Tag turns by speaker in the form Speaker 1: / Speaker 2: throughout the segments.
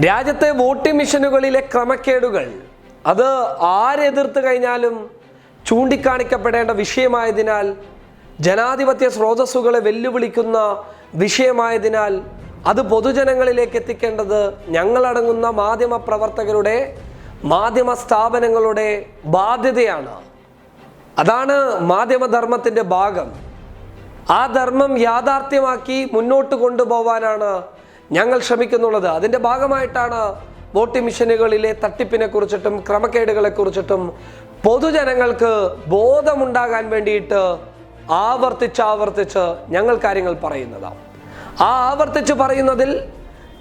Speaker 1: രാജ്യത്തെ വോട്ടിംഗ് മെഷീനുകളിലെ ക്രമക്കേടുകൾ. അത് ആരെതിർത്ത് കഴിഞ്ഞാലും ചൂണ്ടിക്കാണിക്കപ്പെടേണ്ട വിഷയമായതിനാൽ ജനാധിപത്യ സ്രോതസ്സുകളെ വെല്ലുവിളിക്കുന്ന വിഷയമായതിനാൽ അത് പൊതുജനങ്ങളിലേക്ക് എത്തിക്കേണ്ടത് ഞങ്ങളടങ്ങുന്ന മാധ്യമ പ്രവർത്തകരുടെ മാധ്യമ സ്ഥാപനങ്ങളുടെ ബാധ്യതയാണ്. അതാണ് മാധ്യമധർമ്മത്തിന്റെ ഭാഗം. ആ ധർമ്മം യാഥാർത്ഥ്യമാക്കി മുന്നോട്ട് കൊണ്ടുപോകാനാണ് ഞങ്ങൾ ശ്രമിക്കുന്നുള്ളത്. അതിന്റെ ഭാഗമായിട്ടാണ് വോട്ടിംഗ് മിഷനുകളിലെ തട്ടിപ്പിനെ കുറിച്ചിട്ടും ക്രമക്കേടുകളെ കുറിച്ചിട്ടും പൊതുജനങ്ങൾക്ക് ബോധമുണ്ടാകാൻ വേണ്ടിയിട്ട് ആവർത്തിച്ച് ആവർത്തിച്ച് ഞങ്ങൾ കാര്യങ്ങൾ പറയുന്നതാണ് ആ ആവർത്തിച്ച് പറയുന്നതിൽ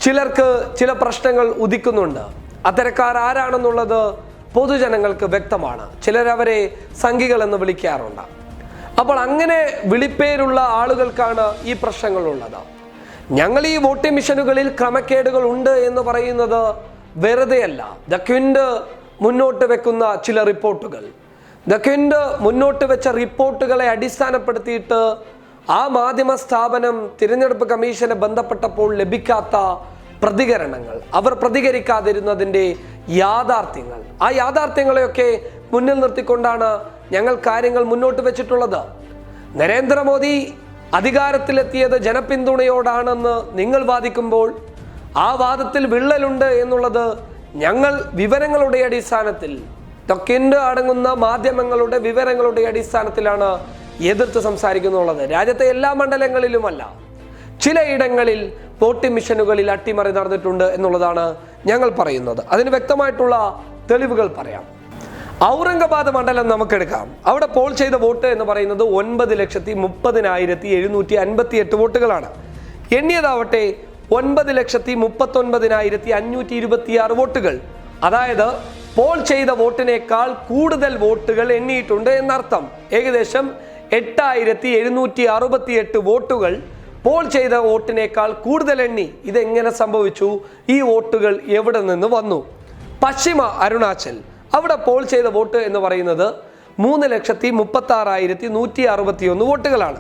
Speaker 1: ചിലർക്ക് ചില പ്രശ്നങ്ങൾ ഉദിക്കുന്നുണ്ട്. അത്തരക്കാർ ആരാണെന്നുള്ളത് പൊതുജനങ്ങൾക്ക് വ്യക്തമാണ്. ചിലരവരെ സംഘികൾ എന്ന് വിളിക്കാറുണ്ട്. അപ്പോൾ അങ്ങനെ വിളിപ്പേരുള്ള ആളുകൾക്കാണ് ഈ പ്രശ്നങ്ങളുള്ളത്. ഞങ്ങൾ ഈ വോട്ടിംഗ് മിഷനുകളിൽ ക്രമക്കേടുകൾ ഉണ്ട് എന്ന് പറയുന്നത് വെറുതെയല്ല. ദ ക്വിൻഡ് മുന്നോട്ട് വെക്കുന്ന ചില റിപ്പോർട്ടുകൾ. ദ ക്വിൻഡ് മുന്നോട്ട് വെച്ച റിപ്പോർട്ടുകളെ അടിസ്ഥാനപ്പെടുത്തിയിട്ട് ആ മാധ്യമ സ്ഥാപനം തിരഞ്ഞെടുപ്പ് കമ്മീഷനെ ബന്ധപ്പെട്ടപ്പോൾ ലഭിക്കാത്ത പ്രതികരണങ്ങൾ അവർ പ്രതികരിക്കാതിരുന്നതിന്റെ യാഥാർത്ഥ്യങ്ങൾ. ആ യാഥാർത്ഥ്യങ്ങളെയൊക്കെ മുന്നിൽ നിർത്തിക്കൊണ്ടാണ് ഞങ്ങൾ കാര്യങ്ങൾ മുന്നോട്ട് വെച്ചിട്ടുള്ളത്. നരേന്ദ്രമോദി അധികാരത്തിലെത്തിയത് ജനപിന്തുണയോടാണെന്ന് നിങ്ങൾ വാദിക്കുമ്പോൾ ആ വാദത്തിൽ വിള്ളലുണ്ട് എന്നുള്ളത് ഞങ്ങൾ വിവരങ്ങളുടെ അടിസ്ഥാനത്തിൽ തൊക്കിന്റെ അടങ്ങുന്ന മാധ്യമങ്ങളുടെ വിവരങ്ങളുടെ അടിസ്ഥാനത്തിലാണ് എതിർത്ത് സംസാരിക്കുന്നുള്ളത്. രാജ്യത്തെ എല്ലാ മണ്ഡലങ്ങളിലുമല്ല ചിലയിടങ്ങളിൽ വോട്ടിംഗ് മിഷനുകളിൽ അട്ടിമറി നടന്നിട്ടുണ്ട് എന്നുള്ളതാണ് ഞങ്ങൾ പറയുന്നത്. അതിന് വ്യക്തമായിട്ടുള്ള തെളിവുകൾ പറയാം. ഔറംഗാബാദ് മണ്ഡലം നമുക്കെടുക്കാം. അവിടെ പോൾ ചെയ്ത വോട്ട് എന്ന് പറയുന്നത് ഒൻപത് ലക്ഷത്തി മുപ്പതിനായിരത്തി എഴുന്നൂറ്റി അൻപത്തി എട്ട് വോട്ടുകളാണ്. എണ്ണിയതാവട്ടെ ഒൻപത് ലക്ഷത്തി മുപ്പത്തൊൻപതിനായിരത്തി അഞ്ഞൂറ്റി ഇരുപത്തിയാറ് വോട്ടുകൾ. അതായത് പോൾ ചെയ്ത വോട്ടിനേക്കാൾ കൂടുതൽ വോട്ടുകൾ എണ്ണിയിട്ടുണ്ട് എന്നർത്ഥം. ഏകദേശം എട്ടായിരത്തി എഴുന്നൂറ്റി അറുപത്തി എട്ട് വോട്ടുകൾ പോൾ ചെയ്ത വോട്ടിനേക്കാൾ കൂടുതൽ എണ്ണി. ഇതെങ്ങനെ സംഭവിച്ചു? ഈ വോട്ടുകൾ എവിടെ നിന്ന് വന്നു? പശ്ചിമ അരുണാചൽ. അവിടെ പോൾ ചെയ്ത വോട്ട് എന്ന് പറയുന്നത് മൂന്ന് ലക്ഷത്തി മുപ്പത്തി ആറായിരത്തി നൂറ്റി അറുപത്തി ഒന്ന് വോട്ടുകളാണ്.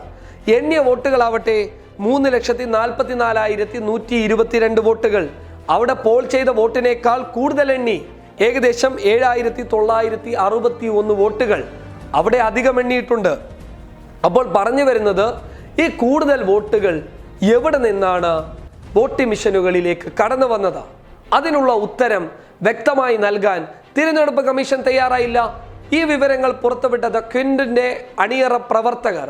Speaker 1: എണ്ണിയ വോട്ടുകളാവട്ടെ മൂന്ന് ലക്ഷത്തി നാൽപ്പത്തി നാലായിരത്തി നൂറ്റി ഇരുപത്തിരണ്ട് വോട്ടുകൾ. അവിടെ പോൾ ചെയ്ത വോട്ടിനേക്കാൾ കൂടുതൽ എണ്ണി ഏകദേശം ഏഴായിരത്തി തൊള്ളായിരത്തി അറുപത്തി ഒന്ന് വോട്ടുകൾ അവിടെ അധികം എണ്ണിയിട്ടുണ്ട്. അപ്പോൾ പറഞ്ഞു വരുന്നത് ഈ കൂടുതൽ വോട്ടുകൾ എവിടെ നിന്നാണ് വോട്ടിംഗ് മിഷനുകളിലേക്ക് കടന്നു വന്നത്? അതിനുള്ള ഉത്തരം വ്യക്തമായി നൽകാൻ തിരഞ്ഞെടുപ്പ് കമ്മീഷൻ തയ്യാറായില്ല. ഈ വിവരങ്ങൾ പുറത്തുവിട്ടത് ക്വിന്റിന്റെ അണിയറ പ്രവർത്തകർ.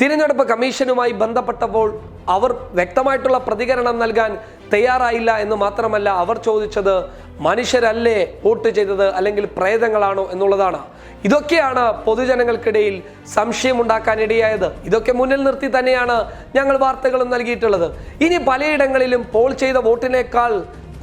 Speaker 1: തിരഞ്ഞെടുപ്പ് കമ്മീഷനുമായി ബന്ധപ്പെട്ടപ്പോൾ അവർ വ്യക്തമായിട്ടുള്ള പ്രതികരണം നൽകാൻ തയ്യാറായില്ല എന്ന് മാത്രമല്ല അവർ ചോദിച്ചത് മനുഷ്യരല്ലേ വോട്ട് ചെയ്തത് അല്ലെങ്കിൽ പ്രേതങ്ങളാണോ എന്നുള്ളതാണ്. ഇതൊക്കെയാണ് പൊതുജനങ്ങൾക്കിടയിൽ സംശയമുണ്ടാക്കാൻ ഇടയായത് ഇതൊക്കെ മുന്നിൽ നിർത്തി തന്നെയാണ് ഞങ്ങൾ വാർത്തകളും നൽകിയിട്ടുള്ളത്. ഇനി പലയിടങ്ങളിലും പോൾ ചെയ്ത വോട്ടിനേക്കാൾ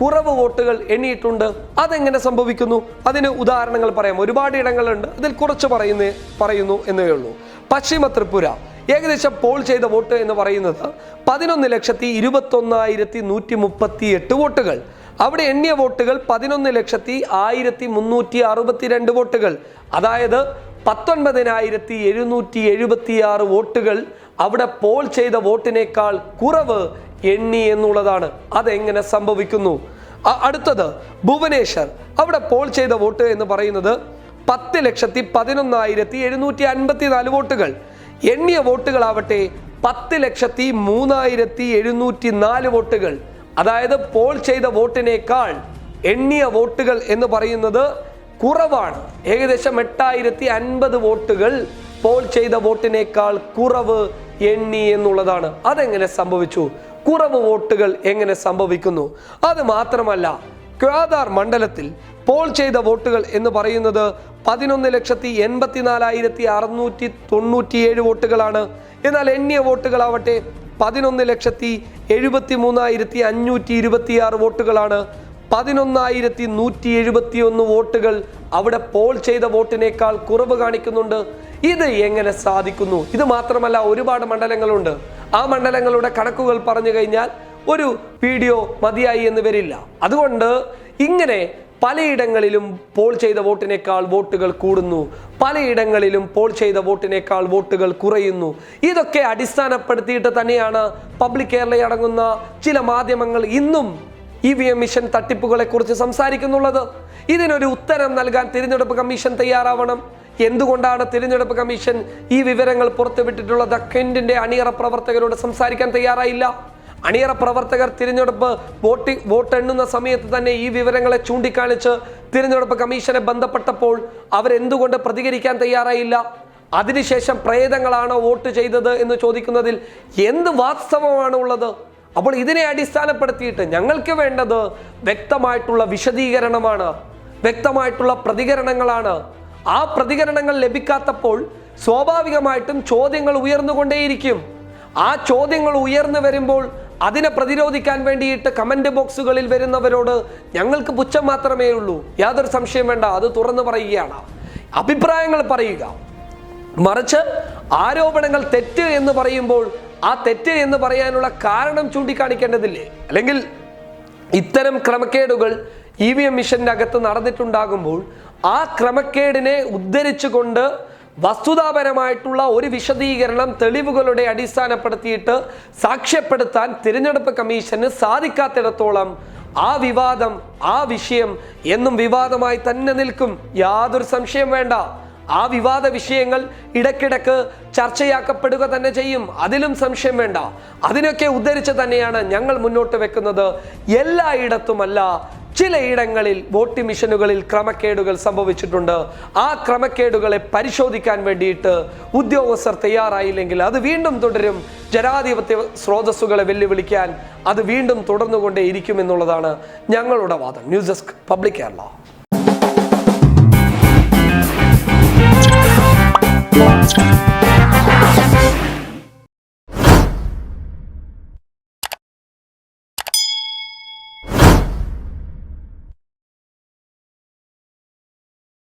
Speaker 1: കുറവ് വോട്ടുകൾ എണ്ണിയിട്ടുണ്ട്. അതെങ്ങനെ സംഭവിക്കുന്നു? അതിന് ഉദാഹരണങ്ങൾ പറയാം. ഒരുപാട് ഇടങ്ങളുണ്ട്. അതിൽ കുറച്ച് പറയുന്നേ പറയുന്നു എന്നേ ഉള്ളൂ. പശ്ചിമ ത്രിപുര. ഏകദേശം പോൾ ചെയ്ത വോട്ട് എന്ന് പറയുന്നത് പതിനൊന്ന് ലക്ഷത്തി ഇരുപത്തൊന്നായിരത്തി നൂറ്റി മുപ്പത്തി എട്ട് വോട്ടുകൾ. അവിടെ എണ്ണിയ വോട്ടുകൾ പതിനൊന്ന് ലക്ഷത്തി ആയിരത്തി മുന്നൂറ്റി അറുപത്തിരണ്ട് വോട്ടുകൾ. അതായത് പത്തൊൻപതിനായിരത്തി എഴുന്നൂറ്റി എഴുപത്തി ആറ് വോട്ടുകൾ. അവിടെ പോൾ ചെയ്ത വോട്ടിനേക്കാൾ കുറവ് എണ്ണി എന്നുള്ളതാണ്. അതെങ്ങനെ സംഭവിക്കുന്നു? അടുത്തത് ഭുവനേശ്വർ. അവിടെ പോൾ ചെയ്ത വോട്ട് എന്ന് പറയുന്നത് പത്ത് ലക്ഷത്തി പതിനൊന്നായിരത്തി എഴുന്നൂറ്റി അൻപത്തി നാല് വോട്ടുകൾ. എണ്ണിയ വോട്ടുകളാവട്ടെ പത്ത് ലക്ഷത്തി മൂന്നായിരത്തി എഴുന്നൂറ്റി നാല് വോട്ടുകൾ. അതായത് പോൾ ചെയ്ത വോട്ടിനേക്കാൾ എണ്ണിയ വോട്ടുകൾ എന്ന് പറയുന്നത് കുറവാണ്. ഏകദേശം എട്ടായിരത്തി അൻപത് വോട്ടുകൾ പോൾ ചെയ്ത വോട്ടിനേക്കാൾ കുറവ് എണ്ണി എന്നുള്ളതാണ്. അതെങ്ങനെ സംഭവിച്ചു? കുറവ് വോട്ടുകൾ എങ്ങനെ സംഭവിക്കുന്നു? അത് മാത്രമല്ല ക്വാദാർ മണ്ഡലത്തിൽ പോൾ ചെയ്ത വോട്ടുകൾ എന്ന് പറയുന്നത് പതിനൊന്ന് ലക്ഷത്തി എൺപത്തിനാലായിരത്തി അറുന്നൂറ്റി തൊണ്ണൂറ്റിയേഴ് വോട്ടുകളാണ്. എന്നാൽ എണ്ണിയ വോട്ടുകളാവട്ടെ പതിനൊന്ന് ലക്ഷത്തി എഴുപത്തി മൂന്നായിരത്തി അഞ്ഞൂറ്റി ഇരുപത്തിയാറ് വോട്ടുകളാണ്. പതിനൊന്നായിരത്തി നൂറ്റി എഴുപത്തി ഒന്ന് വോട്ടുകൾ അവിടെ പോൾ ചെയ്ത വോട്ടിനേക്കാൾ കുറവ് കാണിക്കുന്നുണ്ട്. ഇത് എങ്ങനെ സാധിക്കുന്നു? ഇത് മാത്രമല്ല ഒരുപാട് മണ്ഡലങ്ങളുണ്ട്. ആ മണ്ഡലങ്ങളുടെ കണക്കുകൾ പറഞ്ഞു കഴിഞ്ഞാൽ ഒരു വീഡിയോ മതിയായി എന്ന് വരില്ല. അതുകൊണ്ട് ഇങ്ങനെ പലയിടങ്ങളിലും പോൾ ചെയ്ത വോട്ടിനേക്കാൾ വോട്ടുകൾ കൂടുന്നു. പലയിടങ്ങളിലും പോൾ ചെയ്ത വോട്ടിനേക്കാൾ വോട്ടുകൾ കുറയുന്നു. ഇതൊക്കെ അടിസ്ഥാനപ്പെടുത്തിയിട്ട് തന്നെയാണ് പബ്ലിക് കേരള അടങ്ങുന്ന ചില മാധ്യമങ്ങൾ ഇന്നും ഇ വി എം മിഷൻ തട്ടിപ്പുകളെക്കുറിച്ച് സംസാരിക്കുന്നുള്ളത്. ഇതിനൊരു ഉത്തരം നൽകാൻ തിരഞ്ഞെടുപ്പ് കമ്മീഷൻ തയ്യാറാവണം. എന്തുകൊണ്ടാണ് തിരഞ്ഞെടുപ്പ് കമ്മീഷൻ ഈ വിവരങ്ങൾ പുറത്തുവിട്ടിട്ടുള്ളത്? കെന്റിന്റെ അണിയറ പ്രവർത്തകരോട് സംസാരിക്കാൻ തയ്യാറായില്ല. അണിയറ പ്രവർത്തകർ തിരഞ്ഞെടുപ്പ് വോട്ടി വോട്ട് എണ്ണുന്ന സമയത്ത് തന്നെ ഈ വിവരങ്ങളെ ചൂണ്ടിക്കാണിച്ച് തിരഞ്ഞെടുപ്പ് കമ്മീഷനെ ബന്ധപ്പെട്ടപ്പോൾ അവരെന്തുകൊണ്ട് പ്രതികരിക്കാൻ തയ്യാറായില്ല? അതിനുശേഷം പ്രേതങ്ങളാണോ വോട്ട് ചെയ്തത് എന്ന് ചോദിക്കുന്നതിൽ എന്ത് വാസ്തവമാണ് ഉള്ളത്? അപ്പോൾ ഇതിനെ അടിസ്ഥാനപ്പെടുത്തിയിട്ട് ഞങ്ങൾക്ക് വേണ്ടത് വ്യക്തമായിട്ടുള്ള വിശദീകരണമാണ്. വ്യക്തമായിട്ടുള്ള പ്രതികരണങ്ങളാണ്. ആ പ്രതികരണങ്ങൾ ലഭിക്കാത്തപ്പോൾ സ്വാഭാവികമായിട്ടും ചോദ്യങ്ങൾ ഉയർന്നുകൊണ്ടേയിരിക്കും. ആ ചോദ്യങ്ങൾ ഉയർന്നു വരുമ്പോൾ അതിനെ പ്രതിരോധിക്കാൻ വേണ്ടിയിട്ട് കമന്റ് ബോക്സുകളിൽ വരുന്നവരോട് ഞങ്ങൾക്ക് പുച്ഛം മാത്രമേ ഉള്ളൂ. യാതൊരു സംശയം വേണ്ട അത് തുറന്നു പറയുകയാണ്. അഭിപ്രായങ്ങൾ പറയുക. മറിച്ച് ആരോപണങ്ങൾ തെറ്റ് എന്ന് പറയുമ്പോൾ ആ തെറ്റ് എന്ന് പറയാനുള്ള കാരണം ചൂണ്ടിക്കാണിക്കേണ്ടതില്ലേ? അല്ലെങ്കിൽ ഇത്തരം ക്രമക്കേടുകൾ ഇ വി എം മിഷന്റെ അകത്ത് നടന്നിട്ടുണ്ടാകുമ്പോൾ ആ ക്രമക്കേടിനെ ഉദ്ധരിച്ചുകൊണ്ട് വസ്തുതാപരമായിട്ടുള്ള ഒരു വിശദീകരണം തെളിവുകളുടെ അടിസ്ഥാനപ്പെടുത്തിയിട്ട് സാക്ഷ്യപ്പെടുത്താൻ തിരഞ്ഞെടുപ്പ് കമ്മീഷന് സാധിക്കാത്തിടത്തോളം ആ വിവാദം ആ വിഷയം എന്നും വിവാദമായി തന്നെ നിൽക്കും. യാതൊരു സംശയം വേണ്ട. ആ വിവാദ വിഷയങ്ങൾ ഇടയ്ക്കിടക്ക് ചർച്ചയാക്കപ്പെടുക തന്നെ ചെയ്യും. അതിലും സംശയം വേണ്ട. അതിനൊക്കെ ഉദ്ധരിച്ച് തന്നെയാണ് ഞങ്ങൾ മുന്നോട്ട് വെക്കുന്നത്. എല്ലായിടത്തുമല്ല ചിലയിടങ്ങളിൽ വോട്ട് മിഷനുകളിൽ ക്രമക്കേടുകൾ സംഭവിച്ചിട്ടുണ്ട്. ആ ക്രമക്കേടുകളെ പരിശോധിക്കാൻ വേണ്ടിയിട്ട് ഉദ്യോഗസ്ഥർ തയ്യാറായില്ലെങ്കിൽ അത് വീണ്ടും തുടരും. ജനാധിപത്യ സ്രോതസ്സുകളെ വെല്ലുവിളിക്കാൻ അത് വീണ്ടും തുടർന്നുകൊണ്ടേ ഇരിക്കുമെന്നുള്ളതാണ് ഞങ്ങളുടെ വാദം. News desk public Kerala.